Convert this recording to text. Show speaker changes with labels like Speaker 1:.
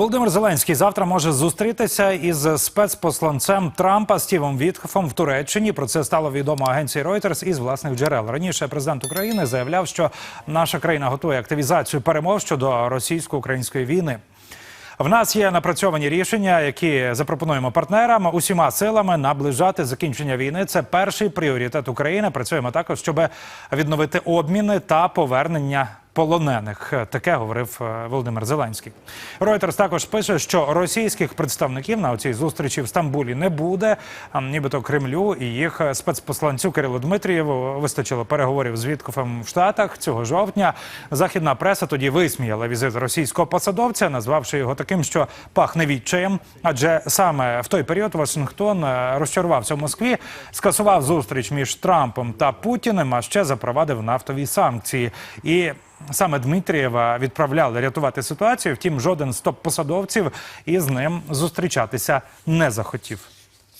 Speaker 1: Володимир Зеленський завтра може зустрітися із спецпосланцем Трампа Стівом Вітхофом в Туреччині. Про це стало відомо агенції Reuters із власних джерел. Раніше президент України заявляв, що наша країна готує активізацію перемов щодо російсько-української війни. В нас є напрацьовані рішення, які запропонуємо партнерам усіма силами наближати закінчення війни. Це перший пріоритет України. Працюємо також, щоб відновити обміни та повернення. Полонених таке говорив е, Володимир Зеленський. Reuters також пише, що російських представників на цій зустрічі в Стамбулі не буде. А, Нібито Кремлю і їх спецпосланцю Кирилу Дмитрієву вистачило переговорів з Віткофом в Штатах цього жовтня. Західна преса тоді висміяла візит російського посадовця, назвавши його таким, що пахне відчаєм. Адже саме в той період Вашингтон е, розчарувався в Москві, скасував зустріч між Трампом та Путіним, а ще запровадив нафтові санкції. І Саме Дмитрієва відправляли рятувати ситуацію. Втім, жоден з топ-посадовців із ним зустрічатися не захотів.